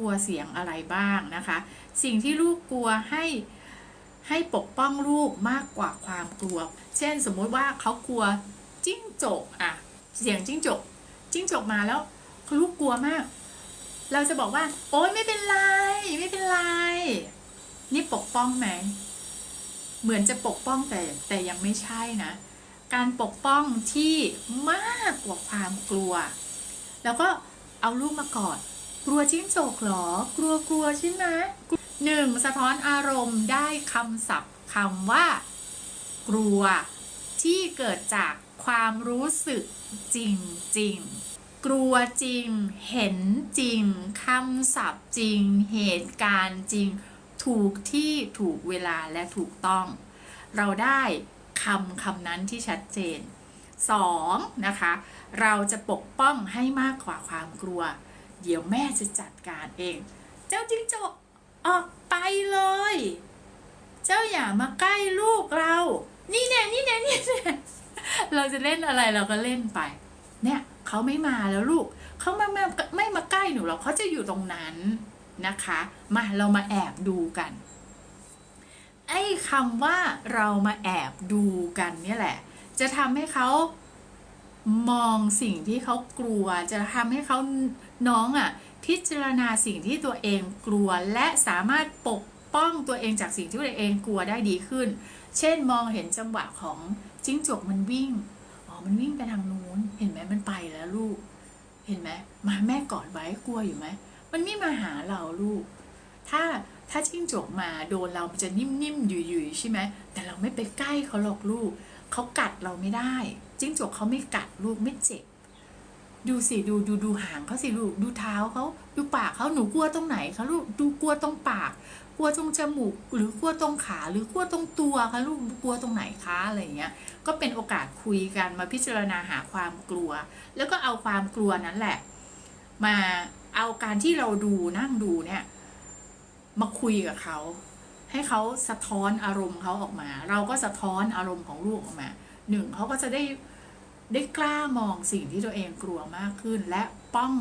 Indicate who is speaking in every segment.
Speaker 1: ลัวเสียงอะไรบ้างนะคะ สิ่งที่ลูกกลัวให้ให้ปกป้องลูกมากกว่าความกลัว เช่นสมมุติว่าเขากลัวจิ้งจกอะเสียงจิ้งจก จิ้งจกมาแล้วลูกกลัวมาก เราจะบอกว่า โอ๊ยไม่เป็นไร ไม่เป็นไร นี่ปกป้องไหม เหมือนจะปกป้องแต่แต่ยังไม่ใช่นะ การปกป้องที่มากกว่าความกลัว แล้วก็เอาลูกมากอด กลัวจิ้งจกเหรอ กลัวกลัวใช่ไหมหนึ่งสะท้อนอารมณ์ได้คำศัพท์คำว่า กลัว ที่เกิดจากความรู้สึกจริงจริงๆกลัวจริง เห็นจริงคำศัพท์จริง เหตุการณ์จริง ถูกที่ถูกเวลาและถูกต้อง เราได้คำคำนั้นที่ชัดเจน 2. นะคะ เราจะปกป้องให้มากกว่าความกลัว เดี๋ยวแม่จะจัดการเอง เจ้าจิ้งจกออกไปเลย เจ้าอย่ามาใกล้ลูกเรา นี่แน่นี่แน่นี่แน่เราจะเล่นอะไรเราก็เล่นไป เนี่ยเขาไม่มาแล้วลูก เขาไม่ไม่ไม่มาใกล้หนูหรอกเขาจะอยู่ตรงนั้นนะคะ มาเรามาแอบดูกัน ไอ้คำว่าเรามาแอบดูกันเนี่ยแหละ จะทำให้เขา มองสิ่งที่เขากลัว จะทำให้เขาน้องอะ่ะพิจารณาสิ่งที่ตัวเองกลัว และสามารถปกป้องตัวเองจากสิ่งที่ตัวเองกลัวได้ดีขึ้น เช่นมองเห็นจังหวะของจิ้งจกมันวิ่งอ๋อมันวิ่งไปทางนู้นเห็นไหมมันไปแล้วลูก เห็นไหมมาแม่กอดไว้กลัวอยู่ไหมมันไม่มาหาเราลูก ถ้าถ้าจิ้งจกมาโดนเรามันจะนิ่มๆอยู่ๆใช่ไหมแต่เราไม่ไปใกล้เขาหรอกลูก เขากัดเราไม่ได้ จิ้งจกเขาไม่กัดลูกไม่เจ็บ ดูสิดูดูดูหางเขาสิลูกดูเท้าเขาดูปากเขาหนูกลัวตรงไหนคะลูกดูกลัวตรงปาก กลัวตรงจมูก หรือกลัวตรงขา หรือกลัวตรงตัวคะลูกกลัวตรงไหนคะอะไรอย่างเงี้ย ก็เป็นโอกาสคุยกันมาพิจารณาหาความกลัว แล้วก็เอาความกลัวนั้นแหละ มาเอาการที่เราดูนั่งดูเนี่ย มาคุยกับเขา ให้เขาสะท้อนอารมณ์เขาออกมา เราก็สะท้อนอารมณ์ของลูกออกมาหนึ่งเขาก็จะได้ได้กล้ามองสิ่งที่ตัวเองกลัวมากขึ้น และป้อง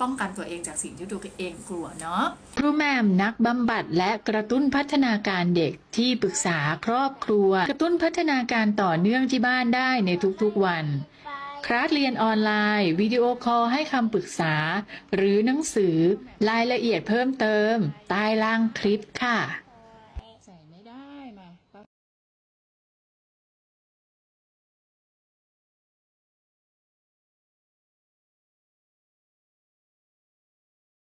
Speaker 1: ป้องกันตัวเองจากสิ่งที่ตัวเองกลัวเนาะ
Speaker 2: ครูแม่มนักบำบัดและกระตุ้นพัฒนาการเด็กที่ปรึกษาครอบครัว กระตุ้นพัฒนาการต่อเนื่องที่บ้านได้ในทุกๆวัน คลาสเรียนออนไลน์ วิดีโอคอลให้คำปรึกษา หรือหนังสือรายละเอียดเพิ่มเติมใต้ล่างคลิปค่ะ